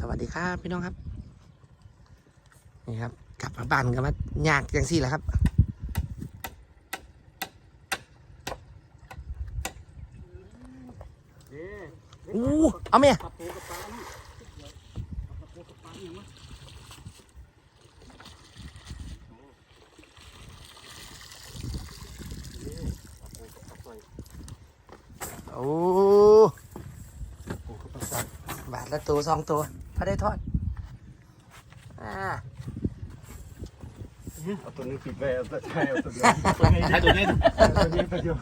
สวัสดีครับพี่น้องครับ นี่ครับ กลับมาบ้านกันมายากจังสี่แหละครับ อู้เอาเมียปลาปูกับปลานี่ปลาปูกับปลาอย่างวะโอ้ปูกับปลาสัตว์บาทละตัวสองตัว พอได้ทอดอ่าเอาตัวนี้ปิดไว้เอาตัวใช่เอาตัวเดียวตัวนี้ตัวนี้ตัวนี้ตัวเดียว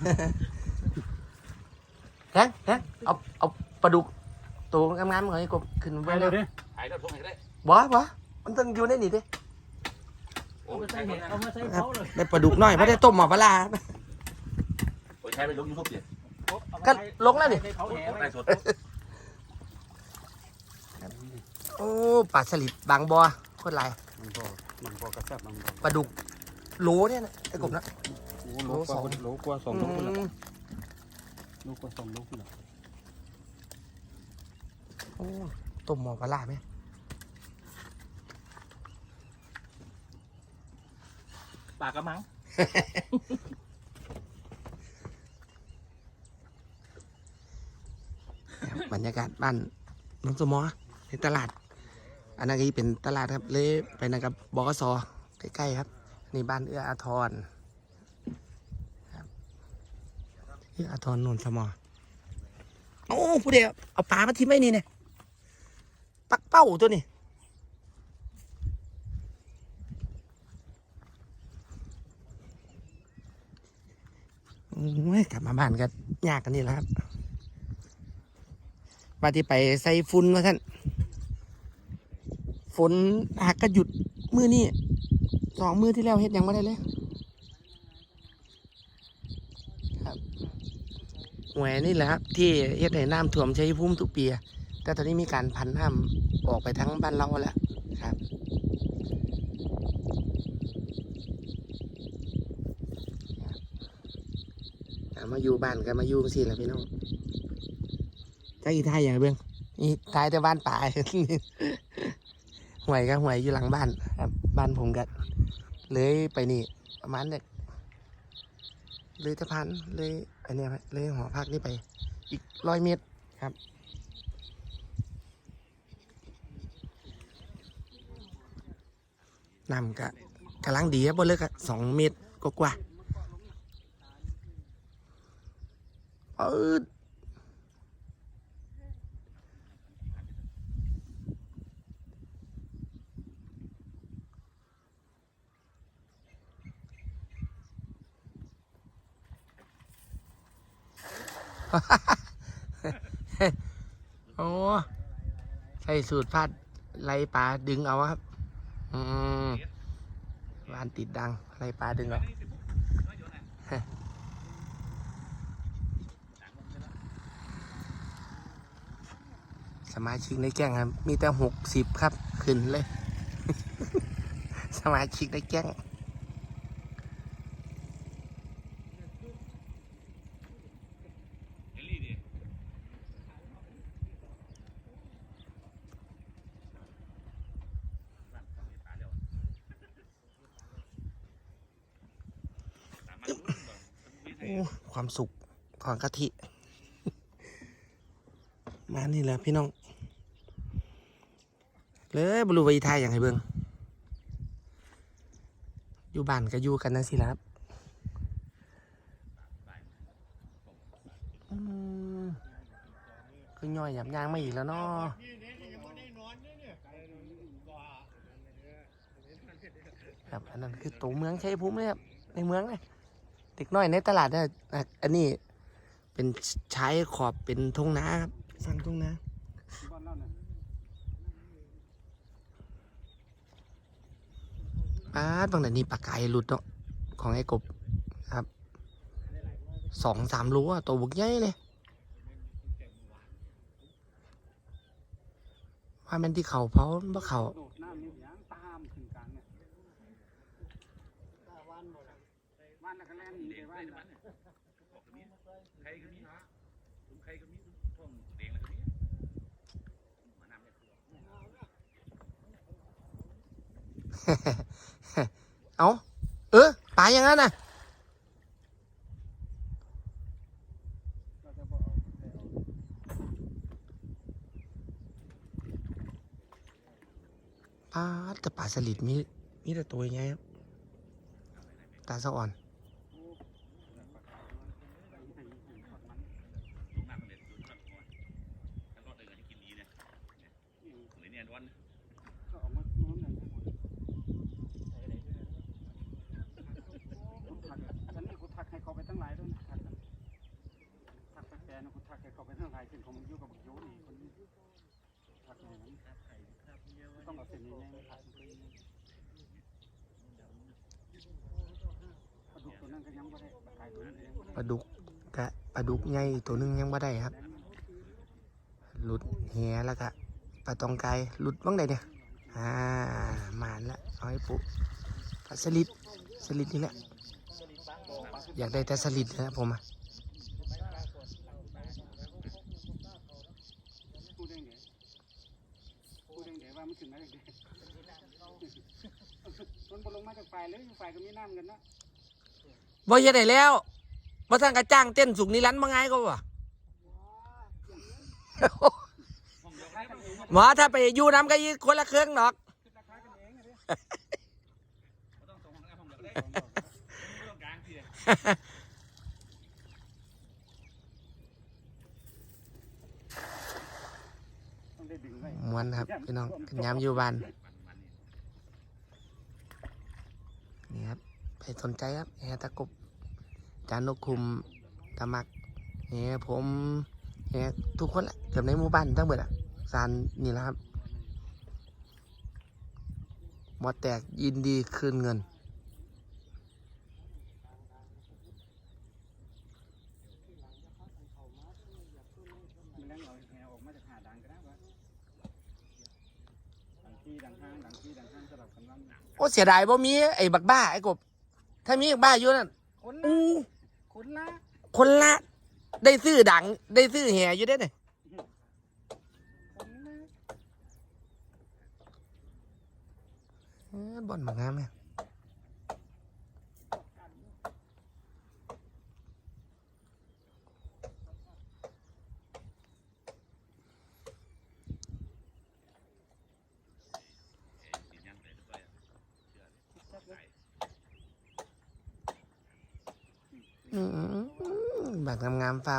แฮงแฮงเอาเอาปลาดุกตัวงามๆเหมือนไอ้กบขึ้นไปไปเลเลยยดิหายแล้วพวกไหนได้บ่บ่มันต้องอยู่ในนี่ดิเอามาใส่เห็ดเอามาใส่ครับเขาเลยได้ปลาดุกน้อยพอได้ต้มหมอปลาร้าโอ้ยใช้ไปลงยูทูบดิก็ลงแล้วดิ เขาแห่ไว้ ได้สด โอ้ปลาสลิดบางบัวโคตรไรมันบ่มันบ่กระแซบมันบ่ปลาดุกโหลเนี่ยนะไอ้กบนะโอ้โหโลกว่าโลกว่าสองโลกว่าอืมโลกว่าสองโลกว่าโอ้ต้มหมอปลาร้าไหมปากกระมังบรรยากาศบ้านน้องสมอ ในตลาด อันนั้นก็เป็นตลาดครับเลยไปนะครับบกสใกล้ๆครับนี่บ้านเอื้ออาทรเอื้ออาทรนนท์สมอโอ้ผู้เดียวเอาปลามาทิ้งไว้นี่เนี่ยปักเป้าตัวนี้โอ้ยกลับมาบ้านก็ยากกันนี่แหละครับว่าที่ไปใส่ฝุ่นว่าท่าน ฝนหากก็หยุดมือนี่สองมือที่แล้วเฮ็ดหยังไม่ได้เลยครับหวยนี่แหละครับที่เฮ็ดให้น้ำท่วมชัยภูมิทุกปีอะแต่ตอนนี้มีการพันน้ำออกไปทั้งบ้านเราแล้วครับอะมาอยู่บ้านกันมาอยู่สิแหละพี่น้องจ้าอีทายอย่างเบื้องนี่ทายแต่บ้านป่า ห่วยก็ห่วยอยู่หลังบ้านครับ บ้านผมก็เลยไปนี่ประมาณเนี่ยเลยสะพานเลยอันนี้เลยหอพักนี่ไป อีกร้อยเมตรครับน้ำก็กำลังดีครับบนเลือกสองเมตรกว่าๆ โอ้ใส่สูตรพัดไล่ปลาดึงเอาครับ อืมวานติดดังไล่ปลาดึงเอาสมาชิกในแก๊งครับ มีแต่หกสิบครับ ขึ้นเลย สมาชิกในแก๊ง โอ้ ความสุขของกะทิ มานี่แหละพี่น้อง เลยบรูไวาอีทายอย่างไรเบิงอยู่บ้านก็อยู่กันนั่นสิล่ะครับคือย่อยหยับยางไม่อีกแล้วเนาะครับอันนั้นคือตัวเมืองใชัยภูมิเลยครับในเมืองเลย ด็กน้อยในตลาดเนี่ยอะอันนี้เป็นใช้ขอบเป็นทงนาครับสั่งทงนาบ้านเราเนี่ยป้าดบางแต่นี่ปลากายหลุดเนาะของไอ้กบครับสองสามโลอะตัวบุกใหญ่เลยว่ามันที่เขาเผาบ่เขา โดดน้ำนี่ยางตามขึ้นกลางเนี่ยวันวันแล้วก็แล่นหนีไปบ้านน่ะใครก็มีใครก็มีท่องเด้งแล้วก็มีมานำเนี่ยเอาเออปลาอย่างนั้นน่ะปลาแต่ปลาสลิดมีมีแต่ตัวใหญ่ครับตาสะอ่อน ลุงหนักเลยลุงหนักก่อนถ้ารอดเลยก็จะกินดีเนี่ยเนี่ยเนี่ยวัน ก็ออกมาโน้นหน่อยได้หมดกูทักฉันนี่กูทักให้เขาไปตั้งหลายด้วยนะทักกันทักไปแฟนนะกูทักให้เขาไปตั้งหลายเส้นของมึงอยู่กับบักโยนี่คนนี้ทักอย่างนั้นต้องเอาเส้นนี้ไงทักมันก็ยังไงปลาดุกตัวนั้นก็ยังไม่ได้ปลาไก่ตัวนั้นก็ยังไม่ได้ ปลาดุกกะปลาดุกใหญ่ตัวหนึงยังบ่ได้ครับ หลุดแหแล้วก็ปลาตองไกายหลุดบ้างไดเนี่ย อ่าหมานละเอาให้ปุ๊ปลาสลิด สลิดนี่แหละ อยากได้แต่สลิดนะผมอะพูดได้ไงพูดได้ไงว่ามันขึ้นมาจากไหนมันบนลงมาจากฝ่ายเลยอยู่ฝ่ายก็มีน้ำกันนะบ่เฮ็ดได้แล้ว บ่ทางกระจ้างเต้นสุกนิรันดร์บ่ง่ายก็บ่หมอถ้าไปอยู่น้ำก็ยีคนละเครื่องดอกราคากันเองอะดิไม่ต้องส่งห้องน้ำห้องเดียวก็ได้ไม่ต้องกลางทีเลยต้องได้ดึงไว้มวนครับพี่น้องยามอยู่บ้านนี่ครับไปสนใจครับแหตะกบ จานนกคุมตะมักแหผมแหทุกคนแหละเกือบในหมู่บ้านทั้งหมดอะสารนี่แหละครับหมดแตกยินดีคืนเงินโอ้เสียดายบ่มีไอ้บักบ้าไอ้กบ ถ้ามีบักบ้าอยู่นั่นอู้ คนละ คนละ ได้ซื้อดัง ได้ซื้อแห่อยู่ได้เนี่ยคนละเอ้อบ่อนมางามเนี่ย บักงามๆฟ้ามเฝ้า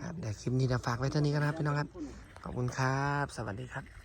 ครับเดี๋ยวคลิปนี้จะฝากไว้เท่านี้กันนะครับพี่น้องครับ ขอบคุณครับ สวัสดีครับ